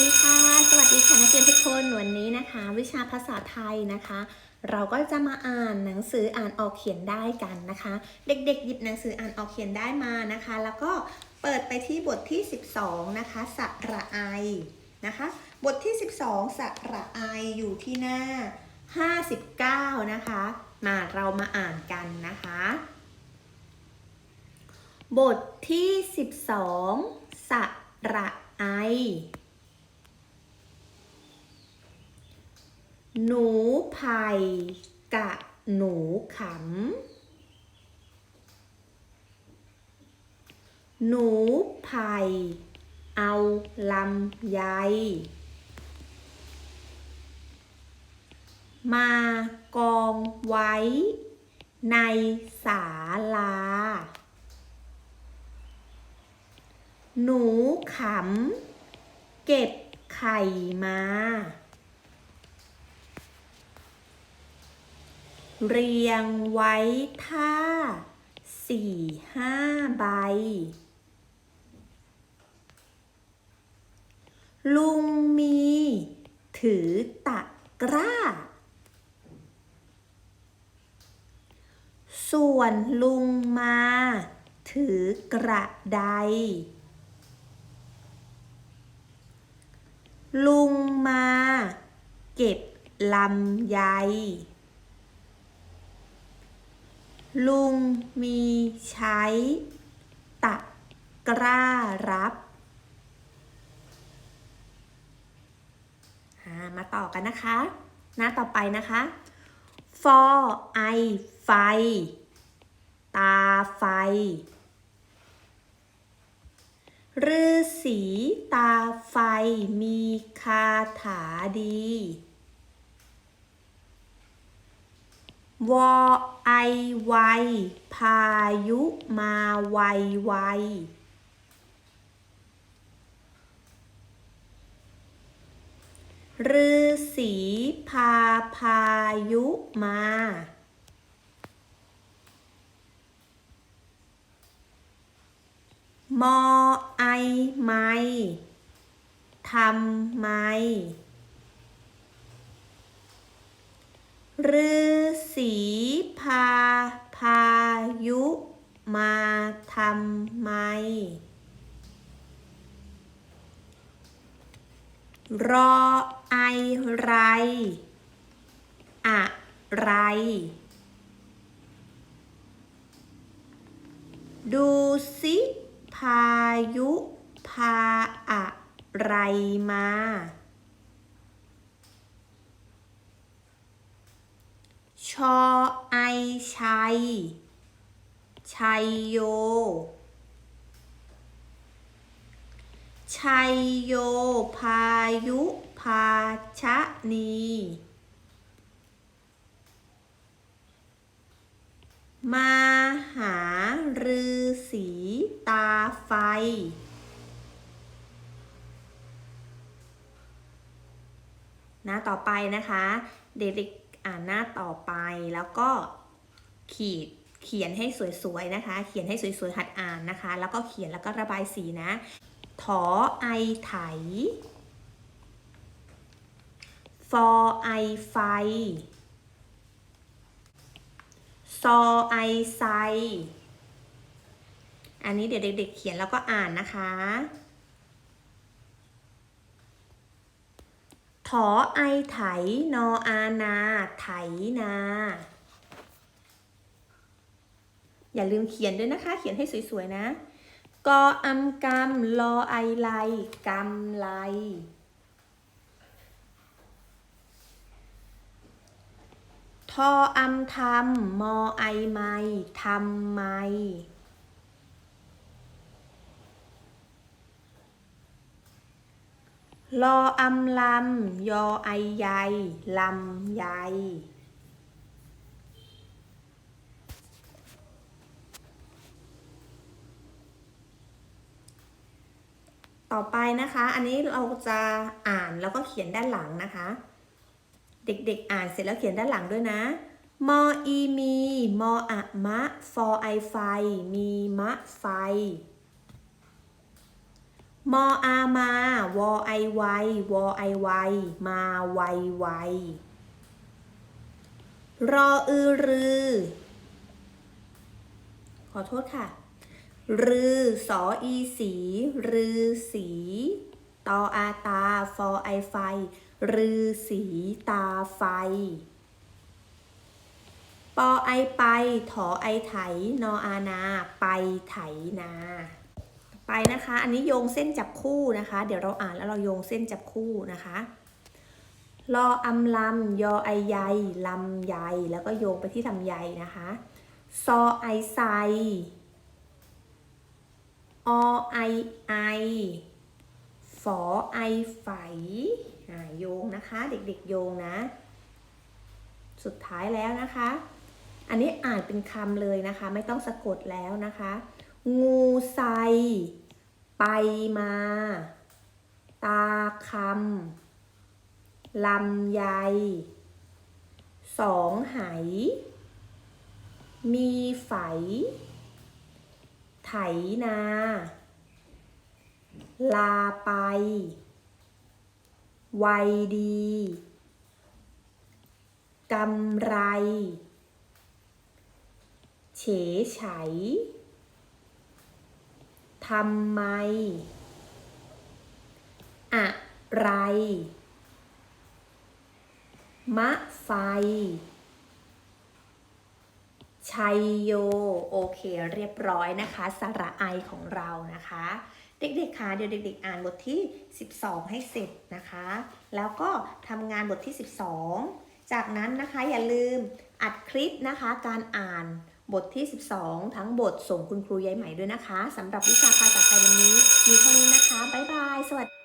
ดีค่ะ สวัสดีค่ะนักเรียนทุกคนวันนี้นะคะ วิชาภาษาไทยนะคะ เราก็จะมาอ่านหนังสืออ่านออกเขียนได้กันนะคะ เด็กๆ หยิบหนังสืออ่านออกเขียนได้มานะคะ แล้วก็เปิดไปที่บทที่ 12 นะคะสระไอนะคะ บทที่ 12สระไออยู่ที่หน้า 59 นะคะ มาเรามาอ่านกันนะคะ บทที่ 12สระไอ หนูไผ่กะหนูขำ หนูไผ่เอาลำไยมากองไว้ ในศาลา หนูขำ เก็บไข่มา เรียงไว้ท่าสี่ห้าใบ ลุงมีถือตะกร้า ส่วนลุงมาถือกระได ลุงมาเก็บลำไย ลุงมีใช้ ตะกร้ารับามาต่อกันนะคะ หน้าต่อไปนะคะ ฟอไอไฟ ตาไฟฤาษีตาไฟมีคาถาดี วอไอไวพายุมาไวไวฤาษีพาพายุมา มอไอไมทำไม ฤษีพาพายุ มาทำไม รอไอไร อะไร ดูสิพายุ พาอะไรมา ชอไอชัย ชัยโย ชัยโย พายุพาชะนี มาหาฤาษีตาไฟน้าต่อไปนะคะ เด็ก อ่านหน้าต่อไปแล้วก็ขีดเขียนให้สวยๆนะคะ เขียนให้สวยๆหัดอ่านนะคะ แล้วก็เขียนแล้วก็ระบายสีนะ ถอไอไถฟอไอไฟซอไอไซ อันนี้เดี๋ยวเด็กๆเขียนแล้วก็อ่านนะคะ อไอไถนออานา ไถนา อย่าลืมเขียนด้วยนะคะ เขียนให้สวยๆนะกออำกำลอไอไลกำไลทออำทำมอไอไมทำไม ลออำลำยอไอใยลำไยต่อไปนะคะ อันนี้เราจะอ่านแล้วก็เขียนด้านหลังนะคะ เด็กๆอ่านเสร็จแล้วเขียนด้านหลังด้วยนะ มออีมี มออะมะ ฟอไอไฟ มีมะไฟ มออามาวอไอไววอไอไวมาไวไวรออือรือ ขอโทษค่ะ รือสออีสี รือสีตออาตาฟอไอไฟ รือสีตาไฟ ปอไอไป ถอไอไถ นออานา ไปไถนา ไปนะคะ อันนี้โยงเส้นจับคู่นะคะ เดี๋ยวเราอ่านแล้วเราโยงเส้นจับคู่นะคะรออำลำยอไอใยลำใยแล้วก็โยงไปที่ลำใยนะคะซอไอไซอไอไอฝอไอไฝโยงนะคะ เด็กๆโยงนะ สุดท้ายแล้วนะคะ อันนี้อ่านเป็นคำเลยนะคะ ไม่ต้องสะกดแล้วนะคะ งูไซ ไปมา ตาคำลำไยสองไห มีไฝ ไถนา ลาไปไวดีกำไร เฉไฉ ทำไม อะไร มะไฟ ชัยโย โอเค เรียบร้อยนะคะ สระไอของเรานะคะ เด็กๆคะเดี๋ยวเด็ก ๆ อ่านบทที่ 12 ให้เสร็จนะคะ แล้วก็ทำงานบทที่ 12 จากนั้นนะคะอย่าลืมอัดคลิปนะคะการอ่าน บทที่ 12 ทั้งบทส่งคุณครูยายใหม่ด้วยนะคะสำหรับวิชาภาษาไทยวันนี้ มีเท่านี้นะคะ บ๊ายบาย สวัสดี